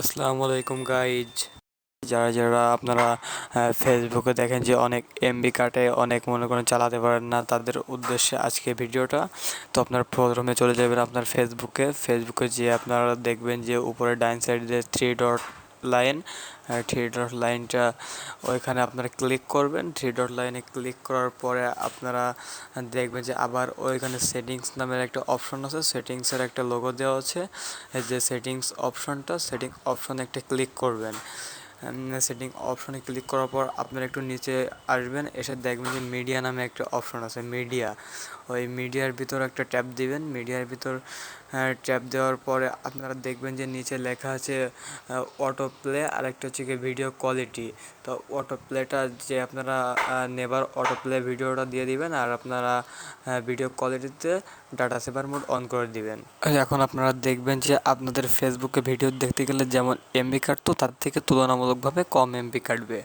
আসসালামু আলাইকুম গাইজ যারা যারা আপনারা ফেসবুকে দেখেন যে অনেক এমবি কাটে অনেক মনে করেন চালাতে পারেন না, তাদের উদ্দেশ্যে আজকে ভিডিওটা। তো আপনার প্রথমে চলে যাবেন আপনার ফেসবুকে ফেসবুকে যে আপনারা দেখবেন যে উপরে ডাইন সাইডে three dot line three dot লাইনটা ওইখানে আপনারা ক্লিক করবেন। থ্রি ডট লাইনে ক্লিক করার পরে আপনারা দেখবেন যে আবার ওইখানে সেটিংস নামের একটা অপশন আছে। সেটিংসের একটা লোগো দেওয়া আছে। যে সেটিংস অপশনটা সেটিং অপশন একটা ক্লিক করবেন। সেটিং অপশনে ক্লিক করার পর আপনারা একটু নিচে আসবেন, এসে দেখবেন যে মিডিয়া নামে একটা অপশন আছে মিডিয়া ওই মিডিয়ার ভিতর একটা ট্যাপ দিবেন মিডিয়ার ভিতর ট্যাপ দেওয়ার পরে আপনারা দেখবেন যে নিচে লেখা আছে অটো প্লে আর একটা হচ্ছে কি ভিডিও কোয়ালিটি তো অটো প্লেটা যে আপনারা নেবার অটো প্লে ভিডিওটা দিয়ে দিবেন আর আপনারা ভিডিও কোয়ালিটিতে ডাটা সেভার মোড অন করে দিবেন। এখন আপনারা দেখবেন যে আপনাদের ফেসবুকে ভিডিও দেখতে গেলে যেমন এমবি কাটতো তার থেকে তুলনামূলকভাবে কম এমবি কাটবে।